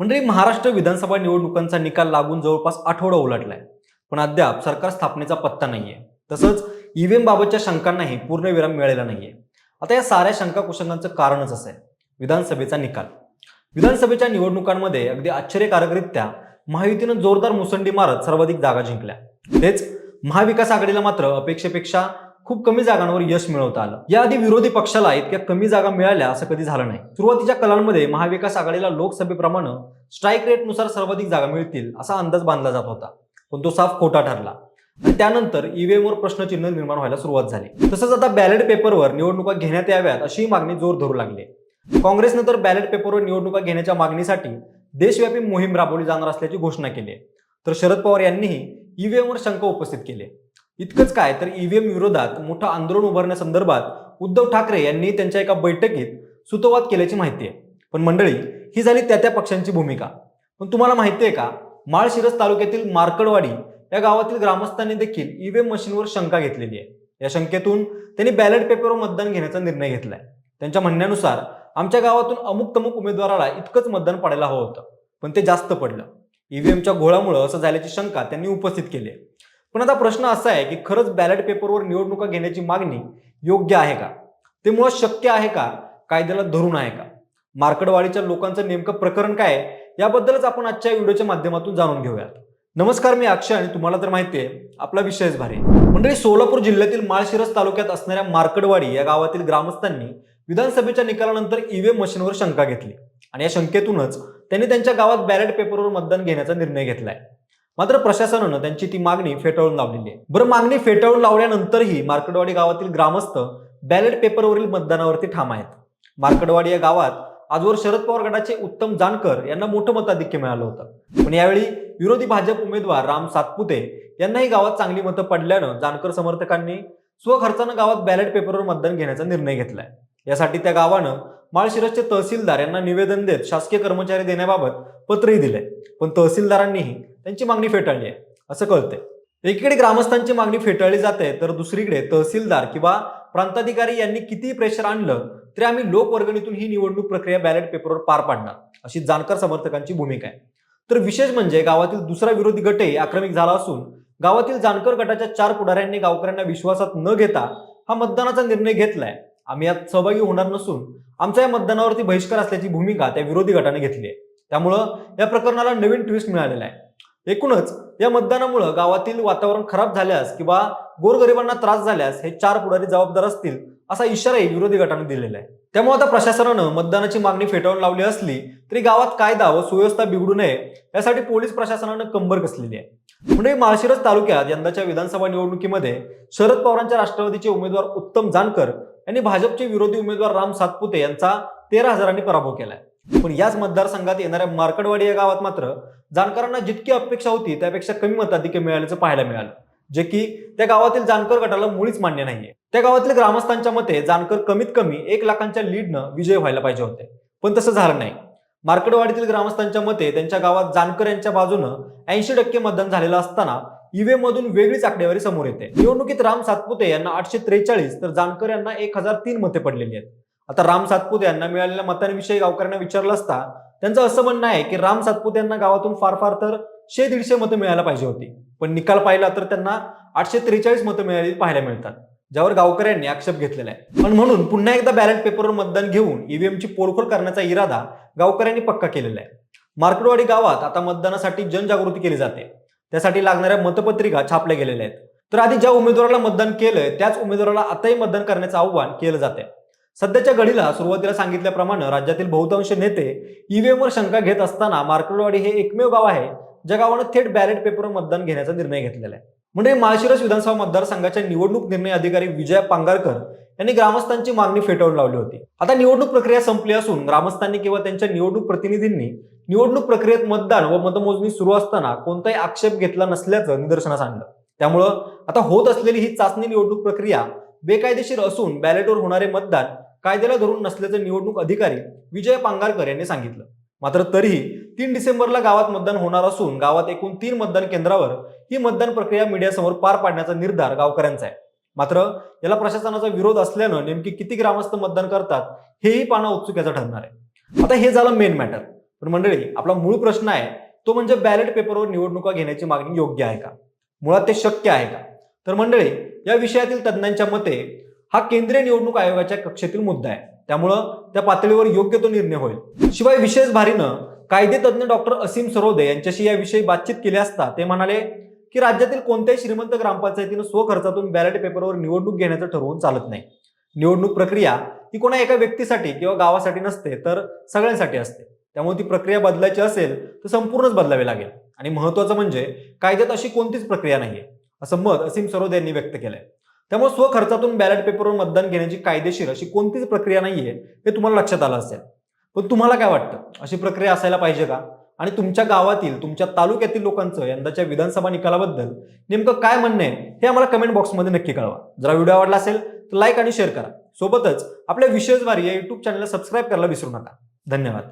म्हणजे महाराष्ट्र विधानसभा निवडणुकांचा निकाल लागून जवळपास आठवडा उलटलाय. पण अद्याप सरकार स्थापनेचा पत्ता नाहीये. तसंच ईव्हीएम बाबतच्या शंकांनाही पूर्णविराम मिळालेला नाहीये. आता या साऱ्या शंका कुशंकांचं कारणच असं आहे. विधानसभेचा निकाल. विधानसभेच्या निवडणुकांमध्ये अगदी आश्चर्यकारकरित्या महायुतीनं जोरदार मुसंडी मारत सर्वाधिक जागा जिंकल्या. तेच महाविकास आघाडीला मात्र अपेक्षेपेक्षा खूप कमी जागांवर यश मिळवता आलं. याआधी विरोधी पक्षाला इतक्या कमी जागा मिळाल्या असं कधी झालं नाही. सुरुवातीच्या कलांमध्ये महाविकास आघाडीला लोकसभेप्रमाणे स्ट्राईक रेटनुसार सर्वाधिक जागा मिळतील असा अंदाज बांधला जात होता. पण तो साफ खोटा ठरला. आणि त्यानंतर ईव्हीएमवर प्रश्नचिन्ह निर्माण व्हायला सुरुवात झाली. तसंच आता बॅलेट पेपरवर निवडणुका घेण्यात याव्यात अशी मागणी जोर धरू लागली. काँग्रेसनं तर बॅलेट पेपरवर निवडणुका घेण्याच्या मागणीसाठी देशव्यापी मोहीम राबवली जाणार असल्याची घोषणा केली. तर शरद पवार यांनीही ईव्हीएमवर शंका उपस्थित केली. इतकंच काय तर ईव्हीएम विरोधात मोठं आंदोलन उभारण्यासंदर्भात उद्धव ठाकरे यांनी त्यांच्या एका बैठकीत सुतोवाद केल्याची माहिती आहे. पण मंडळी ही झाली त्या त्या पक्षांची भूमिका. पण तुम्हाला माहिती आहे का? माळशिरस तालुक्यातील मार्कडवाडी या गावातील ग्रामस्थांनी देखील ईव्हीएम मशीनवर शंका घेतलेली आहे. या शंकेतून त्यांनी बॅलेट पेपरवर मतदान घेण्याचा निर्णय घेतलाय. त्यांच्या म्हणण्यानुसार आमच्या गावातून अमुक तमुक उमेदवाराला इतकंच मतदान पडायला हवं होतं. पण ते जास्त पडलं. ईव्हीएमच्या घोळामुळं असं झाल्याची शंका त्यांनी उपस्थित केली आहे. पण आता प्रश्न असा आहे की खरंच बॅलेट पेपरवर निवडणुका घेण्याची मागणी योग्य आहे का? ते मुळात शक्य आहे का? कायद्याला धरून आहे का? मार्कडवाडीच्या लोकांचं नेमकं प्रकरण काय याबद्दलच आपण आजच्या व्हिडिओच्या माध्यमातून जाणून घेऊयात. नमस्कार मी अक्षय आणि तुम्हाला तर माहिती आहे आपला विषयच भारी. मंडळी सोलापूर जिल्ह्यातील माळशिरस तालुक्यात असणाऱ्या मार्कडवाडी या गावातील ग्रामस्थांनी विधानसभेच्या निकालानंतर ईव्हीएम मशीनवर शंका घेतली. आणि या शंकेतूनच त्यांनी त्यांच्या गावात बॅलेट पेपरवर मतदान घेण्याचा निर्णय घेतलाय. मात्र प्रशासनानं त्यांची ती मागणी फेटाळून लावलेली आहे. बरं मागणी फेटाळून लावल्यानंतरही मार्कडवाडी गावातील ग्रामस्थ बॅलेट पेपरवरील मतदानावरती ठाम आहेत. मार्कडवाडी या गावात आजवर शरद पवार गटाचे उत्तम जानकर यांना मोठं मताधिक्य मिळालं होतं. पण यावेळी विरोधी भाजप उमेदवार राम सातपुते यांनाही गावात चांगली मतं पडल्यानं जानकर समर्थकांनी स्वखर्चानं गावात बॅलेट पेपरवर मतदान घेण्याचा निर्णय घेतलाय. यासाठी त्या गावानं माळशिरसचे तहसीलदार यांना निवेदन देत शासकीय कर्मचारी देण्याबाबत पत्रही दिलंय. पण तहसीलदारांनीही त्यांची मागणी फेटाळली आहे. असं कळतंय. एकीकडे ग्रामस्थांची मागणी फेटाळली जाते तर दुसरीकडे तहसीलदार किंवा प्रांताधिकारी यांनी किती प्रेशर आणलं तरी आम्ही लोकवर्गणीतून ही निवडणूक प्रक्रिया बॅलेट पेपरवर पार पाडणार. अशी जाणकार समर्थकांची भूमिका आहे. तर विशेष म्हणजे गावातील दुसरा विरोधी गटही आक्रमिक झाला असून गावातील जानकर गटाच्या चार पुढाऱ्यांनी गावकऱ्यांना विश्वासात न घेता हा मतदानाचा निर्णय घेतलाय. आम्ही यात सहभागी होणार नसून आमच्या या मतदानावरती बहिष्कार असल्याची भूमिका त्या विरोधी गटाने घेतली आहे. त्यामुळं या प्रकरणाला नवीन ट्विस्ट मिळालेला आहे. एकूणच या मतदानामुळं गावातील वातावरण खराब झाल्यास किंवा गोरगरिबांना त्रास झाल्यास हे चार पुढारी जबाबदार असतील असा इशाराही विरोधी गटाने दिलेला आहे. त्यामुळे आता प्रशासनानं मतदानाची मागणी फेटाळून लावली असली तरी गावात कायदा व सुव्यवस्था बिघडू नये यासाठी पोलीस प्रशासनानं कंबर कसलेली आहे. म्हणजे माळशिरस तालुक्यात यंदाच्या विधानसभा निवडणुकीमध्ये शरद पवारांच्या राष्ट्रवादीचे उमेदवार उत्तम जानकर यांनी भाजपचे विरोधी उमेदवार राम सातपुते यांचा तेरा हजारांनी पराभव केलाय. पण याच मतदारसंघात येणाऱ्या मार्कडवाडी या गावात मात्र जानकरांना जितकी अपेक्षा होती त्यापेक्षा कमी मताधिक्य मिळाल्याचं पाहायला मिळालं. जे की त्या गावातील जानकर गटाला मुळीच मान्य नाहीये. त्या गावातील ग्रामस्थांच्या मते जानकर कमीत कमी एक लाखांच्या लीडनं विजय व्हायला पाहिजे होते. पण तसं झालं नाही. मार्कडवाडीतील ग्रामस्थांच्या मते त्यांच्या गावात जानकर यांच्या बाजूनं ऐंशी टक्के मतदान झालेलं असताना ईव्हीएम मधून वेगळीच आकडेवारी समोर येते. निवडणुकीत राम सातपुते यांना आठशे त्रेचाळीस तर जानकर यांना एक हजार तीन मते पडलेली आहेत. आता राम सातपुते यांना मिळालेल्या मतांविषयी गावकऱ्यांना विचारलं असता त्यांचं असं म्हणणं आहे की राम सातपुते यांना गावातून फार फार तर शे दीडशे मतं मिळायला पाहिजे होती. पण निकाल पाहिला तर त्यांना आठशे त्रेचाळीस मतं मिळाली पाहायला मिळतात. ज्यावर गावकऱ्यांनी आक्षेप घेतलेला आहे. पण म्हणून पुन्हा एकदा बॅलेट पेपरवर मतदान घेऊन ईव्हीएमची पोळखोळ करण्याचा इरादा गावकऱ्यांनी पक्का केलेला आहे. मार्कडवाडी गावात आता मतदानासाठी जनजागृती केली जाते. त्यासाठी लागणाऱ्या मतपत्रिका छापल्या गेलेल्या आहेत. तर आधी ज्या उमेदवाराला मतदान केलंय त्याच उमेदवाराला आताही मतदान करण्याचं आव्हान केलं जाते सध्याच्या घडीला सुरुवातीला सांगितल्याप्रमाणे राज्यातील बहुतांश नेते ईव्हीएमवर शंका घेत असताना मार्कडवाडी हे एकमेव गाव आहे ज्या गावानं थेट बॅलेट पेपरवर मतदान घेण्याचा निर्णय घेतलेला आहे. म्हणजे माळशिरस विधानसभा मतदारसंघाच्या निवडणूक निर्णय अधिकारी विजय पांगारकर यांनी ग्रामस्थांची मागणी फेटाळून लावली होती. आता निवडणूक प्रक्रिया संपली असून ग्रामस्थांनी किंवा त्यांच्या निवडणूक प्रतिनिधींनी निवडणूक प्रक्रियेत मतदान व मतमोजणी सुरू असताना कोणताही आक्षेप घेतला नसल्याचं निदर्शनास आणलं. त्यामुळं आता होत असलेली ही चाचणी निवडणूक प्रक्रिया बेकायदेशीर असून बॅलेटवर होणारे मतदान कायद्याला धरून नसल्याचं निवडणूक अधिकारी विजय पांगारकर यांनी सांगितलं. मात्र तरीही तीन डिसेंबरला गावात मतदान होणार असून गावात एकूण तीन मतदान केंद्रावर ही मतदान प्रक्रिया मीडियासमोर पार पाडण्याचा निर्धार गावकऱ्यांचा आहे. मात्र याला प्रशासनाचा विरोध असल्यानं नेमकी किती ग्रामस्थ मतदान करतात हेही पाहणं उत्सुक्याचं ठरणार आहे. आता हे झालं मेन मॅटर पण मंडळी आपला मूळ प्रश्न आहे तो म्हणजे बॅलेट पेपरवर निवडणुका घेण्याची मागणी योग्य आहे का? मुळात ते शक्य आहे का? तर मंडळी या विषयातील तज्ज्ञांच्या मते हा केंद्रीय निवडणूक आयोगाच्या कक्षेतील मुद्दा आहे. त्यामुळं त्या पातळीवर योग्य तो निर्णय होईल. शिवाय विशेष भारीनं कायदे तज्ज्ञ डॉक्टर असीम सरोदे यांच्याशी याविषयी बातचीत केली असता ते म्हणाले की राज्यातील कोणत्याही श्रीमंत ग्रामपंचायतीनं स्वखर्चातून बॅलेट पेपरवर निवडणूक घेण्याचं ठरवून चालत नाही. निवडणूक प्रक्रिया ही कोणा एका व्यक्तीसाठी किंवा गावासाठी नसते तर सगळ्यांसाठी असते. त्यामुळे ती प्रक्रिया बदलायची असेल तर संपूर्णच बदलावी लागेल. आणि महत्वाचं म्हणजे कायद्यात अशी कोणतीच प्रक्रिया नाहीये असं मत असीम सरोदे यांनी व्यक्त केलंय. त्यामुळे स्वखर्चातून बॅलेट पेपरवर मतदान घेण्याची कायदेशीर अशी कोणतीच प्रक्रिया नाहीये हे तुम्हाला लक्षात आलं असेल. पण तुम्हाला काय वाटतं? अशी प्रक्रिया असायला पाहिजे का? आणि तुमच्या गावातील तुमच्या तालुक्यातील लोकांचं यंदाच्या विधानसभा निकालाबद्दल नेमकं काय म्हणणं आहे हे आम्हाला कमेंट बॉक्समध्ये नक्की कळवा. जरा व्हिडिओ आवडला असेल तर लाईक आणि शेअर करा. सोबतच आपल्या विशेषवारी या युट्यूब चॅनलला सबस्क्राईब करायला विसरू नका. धन्यवाद.